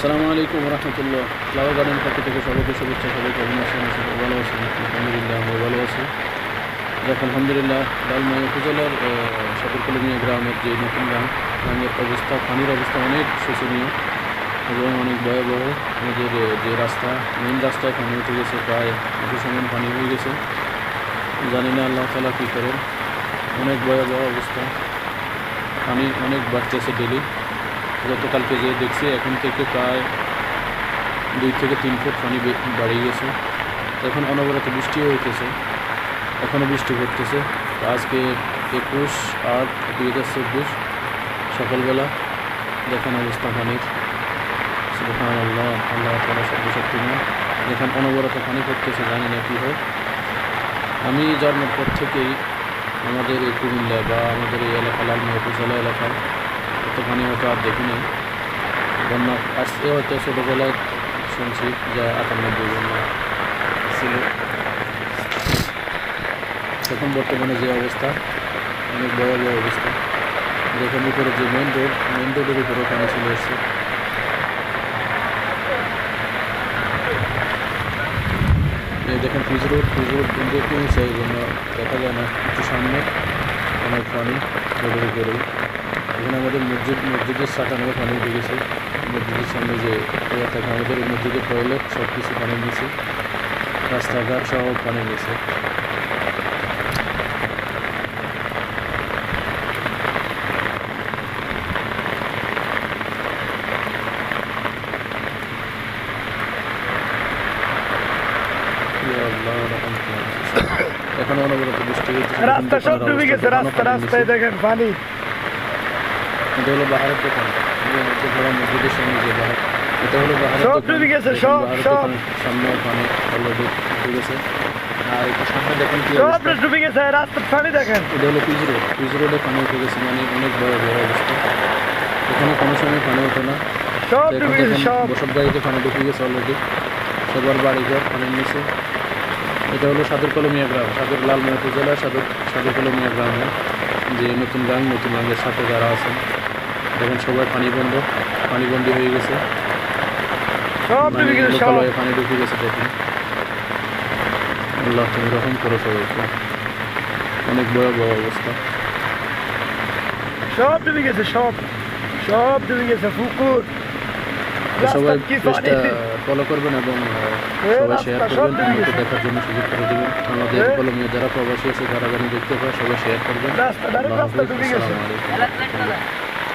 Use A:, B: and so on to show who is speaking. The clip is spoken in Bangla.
A: আসসালামু আলাইকুম রহমতুল্লাহ। ফ্লাওয়ার গার্ডেন পক্ষ থেকে সবাইকে শুভেচ্ছা, সবাইকে অভিনন্দন ভালো আছেন আলহামদুলিল্লাহ আমরা ভালো আছি। দেখ আলহামদুলিল্লাহ লালমাই উপজেলার সদরকলমিয়া গ্রামের যে নতুন গ্রাম, গ্রামের অবস্থা, পানির অবস্থা অনেক শোচনীয় এবং অনেক ভয়াবহ। আমাদের যে রাস্তা মেন রাস্তায় পানি উঠে গেছে প্রায় একটু সমান পানি হয়ে গেছে। জানি না আল্লাহ তালা কী করেন। অনেক ভয়াবহ অবস্থা। পানি অনেক বাড়তেছে ডেলি গতকালকে যে দেখছি, এখন থেকে প্রায় দুই থেকে তিন ফুট পানি বাড়িয়ে গেছে। এখন অনবরত বৃষ্টিও হইতেছে। এখনও বৃষ্টি পড়তেছে আজকে একুশ আট, দুই হাজার চব্বিশ, সকালবেলা দেখেন অবস্থা পানির। সুবহান আল্লাহ আল্লাহ তালা সর্বশক্তিমান দেখেন অনবরত পানি পড়তেছে, জানি না কী হয়। আমি জন্মের পর থেকেই আমাদের এই কুমিল্লা বা আমাদের এই এলাকা, লালমিয়া উপজেলা এলাকায় এত পানি হয়তো আর দেখি নাই। বন্যা আসছে হয়তো ছোটোবেলায় শুনছি যে আটানব্বই বন্যা ছিল। এখন বর্তমানে যে অবস্থা, অনেক ভয়াবহ অবস্থা। যেখানে উপরে যে মেন রোড মেন রোডের উপরে পানি চলে এসছে দেখেন পিচ রোড পিচ রোড কিন্তু এই জন্য দেখা যায় না। একটু সামনে অনেক পানি রোডের উপরে এখানে আমাদের মসজিদ মসজিদের সাটানো পানি উঠে গেছে। মসজিদের সামনে যে ইয়ে থাকে আমাদের মসজিদের টয়লেট সব কিছু পানি নিচে রাস্তাঘাট সব পানি এখন অনবরত বৃষ্টি হইতেছে
B: রাস্তা সব ডুবে গেছে রাস্তা রাস্তায় দেখেন পানি।
A: এটা হলো বাহারের দোকান বড় মসজিদের সামনে যে বাহার এটা হলো বাহারের দোকান। সামনে পানি অলরেডি ডুবে গেছে আর এটা সামনে দেখেন কি
B: সব
A: অবস্থা।
B: ডুবে গেছে রাস্তার পানি দেখেন।
A: এটা হলো পিচ রোড পিচ রোডে পানি উঠে গেছে মানে অনেক বড় বড় অবস্থা। এখানে কোনো সময় পানি ওঠে না।
B: গেছে সব।
A: বসত গাড়িতে পানি ঢুকে গেছে অলরেডি সবার বাড়িঘর পানির নিচে। এটা হলো সাদর কলমিয়া গ্রাম সাদর লালমিয়া উপজেলা সাদর সাদর কলমিয়া গ্রামে যে নতুন গ্রাম নতুন গ্রামের সাথে যারা আছেন। দেখেন সবাই পানি বন্ধ পানিবন্দি হয়ে গেছে। লোকালয়ে পানি ঢুকে গেছে দেখুন। আল্লাহ তুমি রকম করো সবাইকে। অনেক ভয়াবহ অবস্থা।
B: সব ডুবে গেছে সব। সব ডুবে গেছে পুকুর।
A: সবাই পেজটা ফলো করবেন এবং সবাই শেয়ার করবেন। আমাকে দেখার জন্য সুযোগ করে দেবেন। আমাদের
B: এ?
A: কলমীয় যারা প্রবাসী আছে যারা জানি দেখতে পায় সবাই শেয়ার করবেন। আসসালামু আলাইকুম।